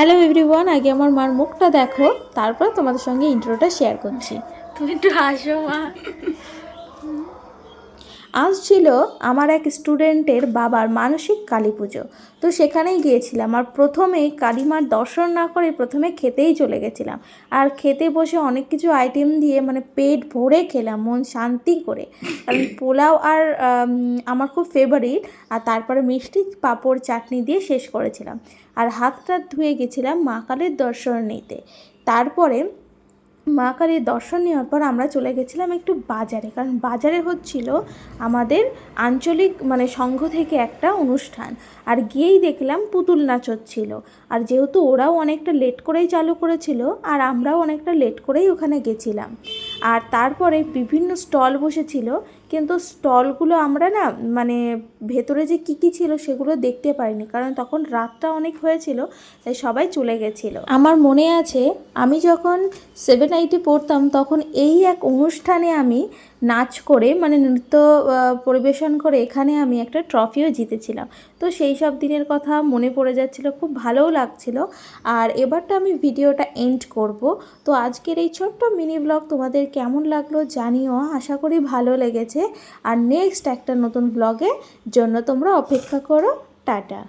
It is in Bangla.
হ্যালো এভরিওয়ান আগে আমার মার মুখটা দেখো, তারপর তোমাদের সঙ্গে ইন্ট্রোটা শেয়ার করছি। তুমি একটু হাসো, মা। আজ ছিল আমার এক স্টুডেন্টের বাবার মানসিক কালী পুজো। তো সেখানেই গিয়েছিলাম আর প্রথমে কালীমার দর্শন না করে প্রথমে খেতেই চলে গেছিলাম। আর খেতে বসে অনেক কিছু আইটেম দিয়ে মানে পেট ভরে খেলাম, মন শান্তি করে। কারণ পোলাও আর আমার খুব ফেভারিট আর তারপরে মিষ্টি পাঁপড় চাটনি দিয়ে শেষ করেছিলাম। আর হাত টাত ধুয়ে গেছিলাম মা কালীর দর্শন নিতে। তারপরে মা কালীর দর্শন নেওয়ার পর আমরা চলে গেছিলাম একটু বাজারে। কারণ বাজারে হচ্ছিল আমাদের আঞ্চলিক মানে সংঘ থেকে একটা অনুষ্ঠান। আর গিয়েই দেখলাম পুতুল নাচ হচ্ছিল। আর যেহেতু ওরাও অনেকটা লেট করেই চালু করেছিল, আর আমরাও অনেকটা লেট করেই ওখানে গেছিলাম। আর তারপরে বিভিন্ন স্টল বসেছিল, কিন্তু স্টলগুলো আমরা না মানে ভেতরে যে কী কী ছিল সেগুলো দেখতে পাইনি, কারণ তখন রাতটা অনেক হয়েছিল, তাই সবাই চলে গেছিল। আমার মনে আছে, আমি যখন সেভেন এইটে পড়তাম, তখন এই এক অনুষ্ঠানে আমি নাচ করে মানে নৃত্য পরিবেশন করে এখানে আমি একটা ট্রফিও জিতেছিলাম। তো সেই সব দিনের কথা মনে পড়ে যাচ্ছিল, খুব ভালোও লাগছিল। আর এবারটা আমি ভিডিওটা এন্ড করব। তো আজকের এই ছোট্ট মিনি ব্লগ তোমাদের কেমন লাগল জানিও, আশা করি ভালো লেগেছে। আর নেক্সট একটা নতুন ব্লগের জন্য তোমরা অপেক্ষা করো। টাটা।